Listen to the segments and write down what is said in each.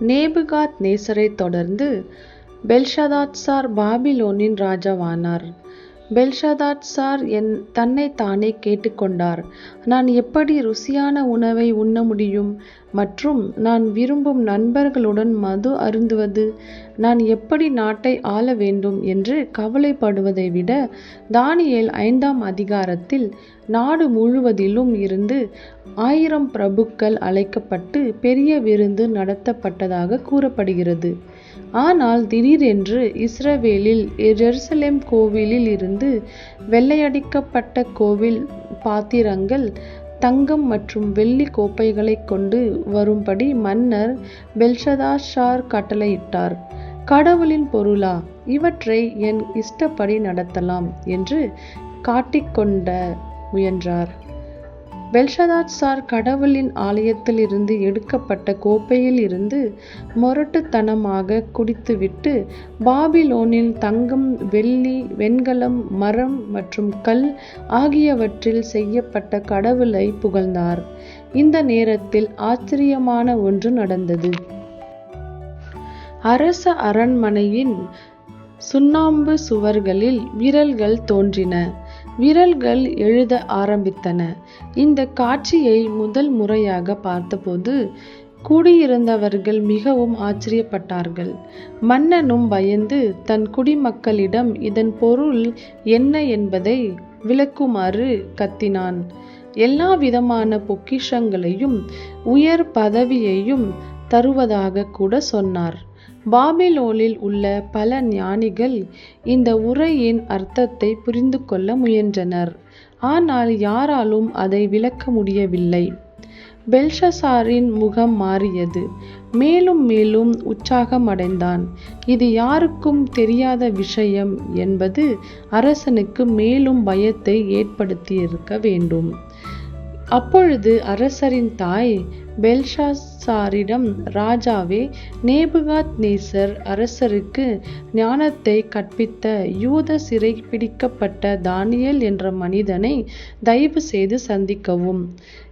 நேபுகாத் நேசரை தொடர்ந்து பெல்ஷாத்சார் பாபிலோனின் ராஜாவானார். பெல்ஷாத்சார் என் தன்னை தானே கேட்டுக்கொண்டார். நான் எப்படி ருசியான உணவை உண்ண முடியும்? மற்றும் நான் விரும்பும் நண்பர்களுடன் மது அருந்துவது? நான் எப்படி நாட்டை ஆள வேண்டும் என்று கவலைப்படுவதை விட தானியல் ஐந்தாம் அதிகாரத்தில் நாடு முழுவதிலும் இருந்து ஆயிரம் பிரபுக்கள் அழைக்கப்பட்டு பெரிய விருந்து நடத்தப்பட்டதாக கூறப்படுகிறது. ஆனால் திடீரென்று இஸ்ரவேலில் ஜெருசலேம் கோவிலில் இருந்து வெள்ளையடிக்கப்பட்ட கோவில் பாத்திரங்கள் தங்கம் மற்றும் வெள்ளி கோப்பைகளை கொண்டு வரும்படி மன்னர் பெல்ஷதாஷார் கட்டளையிட்டார். கடவுளின் பொருளா? இவற்றை என் இஷ்டப்படி நடத்தலாம் என்று காட்டிக்கொண்ட முயன்றார். பெல்ஷதாத்சார் கடவுளின் ஆலயத்தில் இருந்து எடுக்கப்பட்ட கோப்பையில் இருந்து முரட்டுத்தனமாக குடித்துவிட்டு பாபிலோனில் தங்கம் வெள்ளி வெண்கலம் மரம் மற்றும் கல் ஆகியவற்றில் செய்யப்பட்ட கடவுளை புகழ்ந்தார். இந்த நேரத்தில் ஆச்சரியமான ஒன்று நடந்தது. அரச அரண்மனையின் சுண்ணாம்பு சுவர்களில் விரல்கள் தோன்றின. விரல்கள் எழுத ஆரம்பித்தன. இந்த காட்சியை முதல் முறையாக பார்த்தபோது கூடியிருந்தவர்கள் மிகவும் ஆச்சரியப்பட்டார்கள். மன்னனும் பயந்து தன் குடிமக்களிடம் இதன் பொருள் என்ன என்பதை விளக்குமாறு கத்தினான். எல்லா விதமான பொக்கிஷங்களையும் உயர் பதவியையும் தருவதாக கூட சொன்னார். பாபிலோனில் உள்ள பல ஞானிகள் இந்த உரையின் அர்த்தத்தை புரிந்து கொள்ள முயன்றனர். ஆனால் யாராலும் அதை விளக்க முடியவில்லை. பெல்ஷசாரின் முகம் மாறியது. மேலும் மேலும் உற்சாகமடைந்தான். இது யாருக்கும் தெரியாத விஷயம் என்பது அரசனுக்கு மேலும் பயத்தை ஏற்படுத்தியிருக்க வேண்டும். அப்பொழுது அரசரின் தாய் பெல்ஷாசாரிடம் ராஜாவே நேபுகாத் நேசர் அரசருக்கு ஞானத்தை கற்பித்த யூத சிறை பிடிக்கப்பட்ட தானியல் என்ற மனிதனை தயவு செய்து சந்திக்கவும்.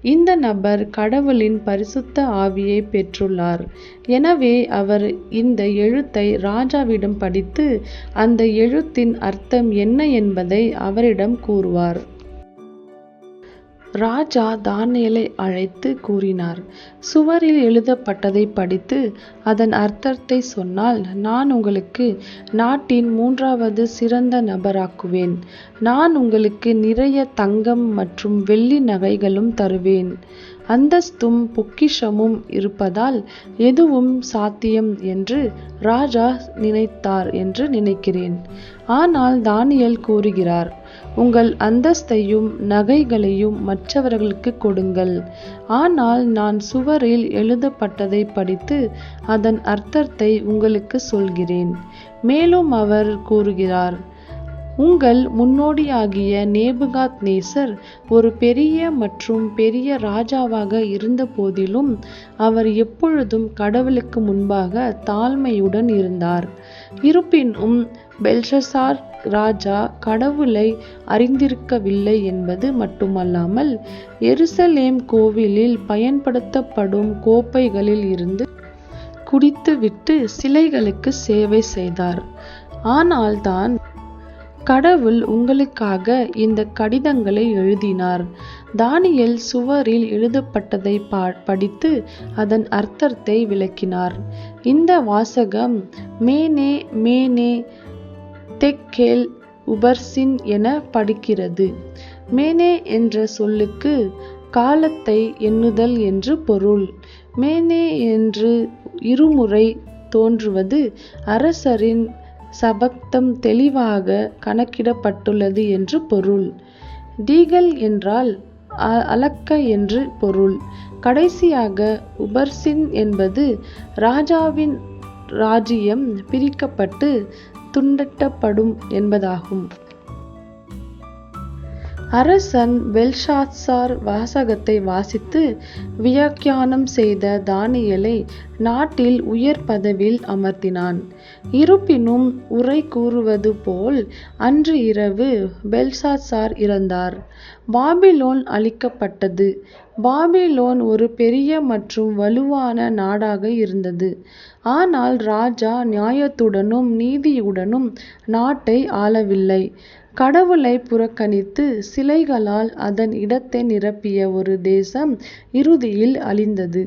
இந்த நபர் கடவுளின் பரிசுத்த ஆவியை பெற்றுள்ளார். எனவே அவர் இந்த எழுத்தை ராஜாவிடம் படித்து அந்த எழுத்தின் அர்த்தம் என்ன என்பதை அவரிடம் கூறுவார். ராஜா தானியலை அழைத்து கூறினார். சுவரில் எழுதப்பட்டதை படித்து அதன் அர்த்தத்தை சொன்னால் நான் உங்களுக்கு நாட்டின் மூன்றாவது சிறந்த நபராக்குவேன். நான் உங்களுக்கு நிறைய தங்கம் மற்றும் வெள்ளி நகைகளும் தருவேன். அந்தஸ்தும் பொக்கிஷமும் இருப்பதால் எதுவும் சாத்தியம் என்று ராஜா நினைத்தார் என்று நினைக்கிறேன். ஆனால் தானியல் கூறுகிறார் உங்கள் அந்தஸ்தையும் நகைகளையும் மற்றவர்களுக்கு கொடுங்கள். ஆனால் நான் சுவரில் எழுதப்பட்டதை படித்து அதன் அர்த்தத்தை உங்களுக்கு சொல்கிறேன். மேலும் அவர் கூறுகிறார் உங்கள் முன்னோடியாகிய நேபுகாத் நேசர் ஒரு பெரிய மற்றும் பெரிய ராஜாவாக இருந்த போதிலும் அவர் எப்பொழுதும் கடவுளுக்கு முன்பாக தாழ்மையுடன் இருந்தார். இருப்பினும் பெல்ஷசார் ராஜா கடவுளை அறிந்திருக்கவில்லை என்பது மட்டுமல்லாமல் எருசலேம் கோவிலில் பயன்படுத்தப்படும் கோப்பைகளில் இருந்து குடித்துவிட்டு சிலைகளுக்கு சேவை செய்தார். ஆனால்தான் கடவுள் உங்களுக்காக இந்த கடிதங்களை எழுதினார். தானியல் சுவரில் எழுதப்பட்டதை பா படித்து அதன் அர்த்தத்தை விளக்கினார். இந்த வாசகம் மேனே மேனே தெக்கேல் உபர்சின் என படிக்கிறது. மேனே என்ற சொல்லுக்கு காலத்தை எண்ணுதல் என்று பொருள். மேனே என்று இருமுறை தோன்றுவது அரசரின் சபக்தம் தெளிவாக கணக்கிடப்பட்டுள்ளது என்று பொருள். டீகல் என்றால் அலக்க என்று பொருள். கடைசியாக உபர்சின் என்பது ராஜாவின் ராஜ்யம் பிரிக்கப்பட்டு துண்டட்டப்படும் என்பதாகும். அரசன் பெல்ஷாத்சார் வாசகத்தை வாசித்து வியாக்கியானம் செய்த தானியலை நாட்டில் உயர் பதவியில் அமர்த்தினான் இருப்பினும் உரை கூறுவது போல் அன்று இரவு பெல்சாத்சார் இறந்தார் பாபிலோன் அழிக்கப்பட்டது பாபிலோன் ஒரு பெரிய மற்றும் வலுவான நாடாக இருந்தது. ஆனால் ராஜா நியாயத்துடனும் நீதியுடனும் நாட்டை ஆளவில்லை. கடவுளைப் புறக்கணித்து சிலைகளால் அதன் இடத்தை நிரப்பிய ஒரு தேசம் இறுதியில் அழிந்தது.